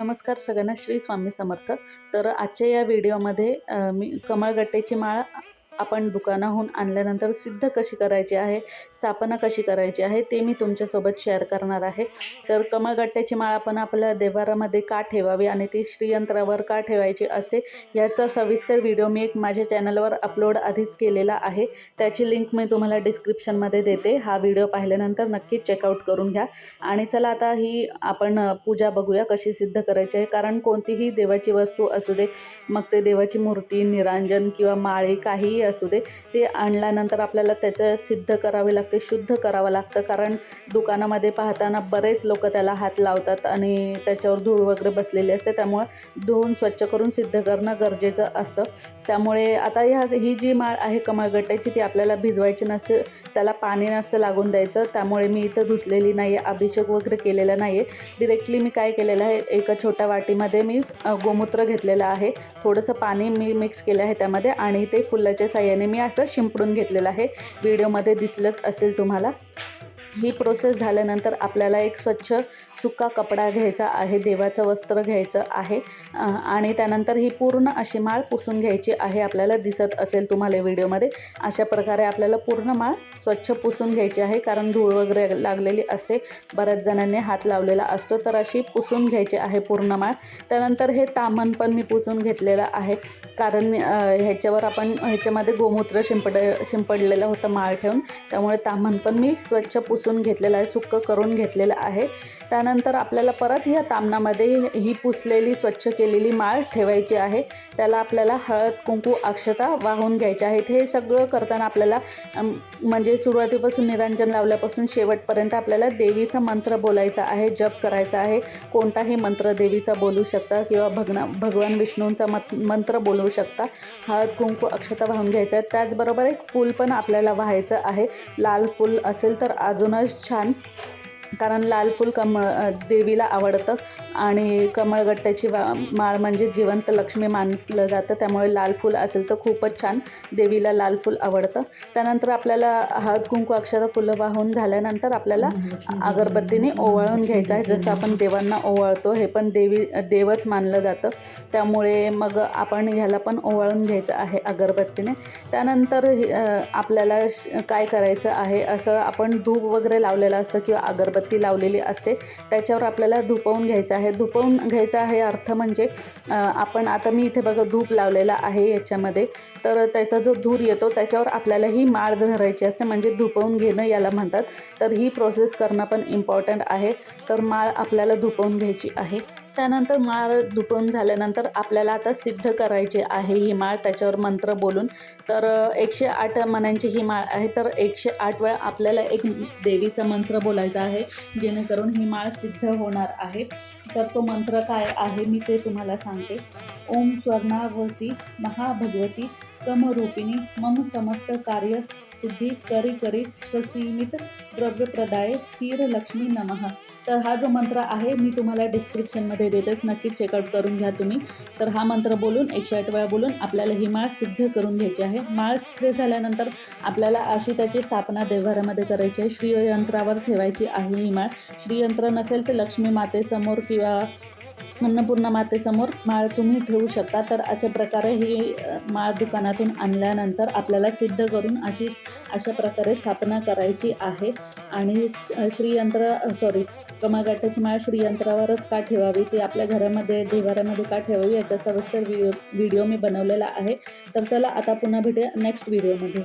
नमस्कार सगळ्यांना. श्री स्वामी समर्थ. तर आजच्या या व्हिडिओमध्ये मी कमळगट्ट्याची माळ आपण दुकानाहून आणल्यानंतर सिद्ध कशी करायची आहे स्थापना कशी करायची आहे ते मी तुमच्यासोबत शेअर करणार आहे. तर कमळगट्ट्याची माळ आपण आपल्या देवारामध्ये का ठेवावी आणि ती श्रीयंत्रावर का ठेवायची असते याचा सविस्तर व्हिडिओ मी एक माझ्या चॅनलवर अपलोड आधीच केलेला आहे. त्याची लिंक मी तुम्हाला डिस्क्रिप्शनमध्ये देते. हा व्हिडिओ पाहिल्यानंतर नक्कीच चेकआउट करून घ्या. आणि चला आता ही आपण पूजा बघूया कशी सिद्ध करायची आहे. कारण कोणतीही देवाची वस्तू असू दे मग ते देवाची मूर्ती निरांजन किंवा माळे काहीही असू दे ते आणल्यानंतर आपल्याला त्याच्या सिद्ध करावे लागते शुद्ध करावं लागतं. कारण दुकानामध्ये पाहताना बरेच लोक त्याला हात लावतात आणि त्याच्यावर धूळ वगैरे बसलेली असते. त्यामुळं धुवून स्वच्छ करून सिद्ध करणं गरजेचं असतं. त्यामुळे आता ह्या ही जी माळ आहे कमळगट्ट्याची ती आपल्याला भिजवायची नसते. त्याला पाणी नसतं लागून द्यायचं. त्यामुळे मी इथं धुतलेली नाही आहे अभिषेक वगैरे केलेला नाही आहे डिरेक्टली मी काय केलेलं आहे एका छोट्या वाटीमध्ये मी गोमूत्र घेतलेलं आहे. थोडंसं पाणी मी मिक्स केलं आहे त्यामध्ये आणि ते फुलाच्या साह्याने मी असं शिंपडून घेतलेलं आहे. व्हिडिओमध्ये दिसलंच असेल तुम्हाला. ही प्रोसेस झाल्यानंतर आपल्याला एक स्वच्छ सुका कपडा घ्यायचा आहे देवाचं वस्त्र घ्यायचं आहे आणि त्यानंतर ही पूर्ण अशी माळ पुसून घ्यायची आहे आपल्याला दिसत असेल तुम्हाला व्हिडिओमध्ये. अशा प्रकारे आपल्याला पूर्ण माळ स्वच्छ पुसून घ्यायची आहे कारण धूळ वगैरे लागलेली असते. बऱ्याच जणांनी हात लावलेला असतो तर अशी पुसून घ्यायची आहे पूर्ण माळ. त्यानंतर हे तामण पण मी पुसून घेतलेलं आहे कारण ह्याच्यावर आपण ह्याच्यामध्ये गोमूत्र शिंपड शिंपडलेलं होतं माळ ठेवून. त्यामुळे तामण पण मी स्वच्छ पुसून घेतलेलं आहे सुक्क करून घेतलेलं आहे. त्यानंतर आपल्याला परत ह्या तामणामध्ये ही पुसलेली स्वच्छ केलेली माळ ठेवायची आहे. त्याला आपल्याला हळद कुंकू अक्षता वाहून घ्यायच्या आहेत. हे सगळं करताना आपल्याला म्हणजे सुरुवातीपासून निरांजन लावल्यापासून शेवटपर्यंत आपल्याला देवीचा मंत्र बोलायचा आहे जप करायचा आहे. कोणताही मंत्र देवीचा बोलू शकता किंवा भगना भगवान विष्णूंचा मत मंत्र बोलू शकता. हळद कुंकू अक्षता वाहून घ्यायच्या आहेत. त्याचबरोबर एक फूल पण आपल्याला व्हायचं आहे. लाल फूल असेल तर अजूनच छान. कारण लाल फूल कमळ देवीला आवडतं आणि कमळगट्ट्याची वा माळ म्हणजे जिवंत लक्ष्मी मानलं जातं. त्यामुळे लाल फूल असेल तर खूपच छान. देवीला लाल फूल आवडतं. त्यानंतर आपल्याला हळद कुंकू अक्षर फुलं वाहून झाल्यानंतर आपल्याला अगरबत्तीने ओवाळून घ्यायचं आहे. जसं आपण देवांना ओवाळतो हे पण देवी देवच मानलं जातं. त्यामुळे मग आपण ह्याला पण ओवाळून घ्यायचं आहे अगरबत्तीने. त्यानंतर हे, आपल्याला श- काय करायचं आहे? असं आपण धूप वगैरे लावलेलं असतं किंवा अगरबत्ती लावलेली असते. त्याच्यावर आपल्याला धुपवून घ्यायचं आहे. धुपवून घ्यायचं आहे अर्थ म्हणजे आपण आता मी इथे बघा धूप लावलेला आहे याच्यामध्ये. तर त्याचा जो धूर येतो त्याच्यावर आपल्याला ही माळ धरायची असते. म्हणजे धुपवून घेणं याला म्हणतात. तर ही प्रोसेस करणं पण इम्पॉर्टंट आहे. तर माळ आपल्याला धुपवून घ्यायची आहे. त्यानंतर माळ धुपवून झाल्यानंतर आपल्याला आता सिद्ध करायची आहे ही माळ त्याच्यावर मंत्र बोलून. तर एकशे आठ मनांची ही माळ आहे. तर एकशे आठ वेळा आपल्याला एक देवीचा मंत्र बोलायचा आहे जेणेकरून ही माळ सिद्ध होणार आहे. तर तो मंत्र काय आहे मी ते तुम्हाला सांगते. ओम स्वर्णावती महाभगवती कमरूपिणी मम समस्त कार्य सिद्धी करी करी श्रसीमित द्रव्यप्रदाय स्थिर लक्ष्मी नमः. तर हा जो मंत्र आहे मी तुम्हाला डिस्क्रिप्शनमध्ये देतेच. नक्कीच चेकआउट करून घ्या तुम्ही. तर हा मंत्र बोलून एकशे आठ वेळा बोलून आपल्याला ही माळ सिद्ध करून घ्यायची आहे. माळ सिद्ध झाल्यानंतर आपल्याला अशी त्याची स्थापना देवघरामध्ये करायची आहे. श्रीयंत्रावर ठेवायची आहे ही माळ. श्रीयंत्र नसेल तर लक्ष्मी मातेसमोर किंवा अन्नपूर्णा मातेसमोर माळ तुम्ही ठेवू शकता. तर अशा प्रकारे ही माळ दुकानातून आणल्यानंतर आपल्याला सिद्ध करून अशी अशा प्रकारे स्थापना करायची आहे. आणि श्रीयंत्र सॉरी कमागाटाची माळ श्रीयंत्रावरच का ठेवावी? ती आपल्या घरामध्ये देवाऱ्यामध्ये का ठेवावी? याचा सविस्तर व्हिडिओ व्हिडिओ मी बनवलेला आहे. तर चला आता पुन्हा भेटूया नेक्स्ट व्हिडिओमध्ये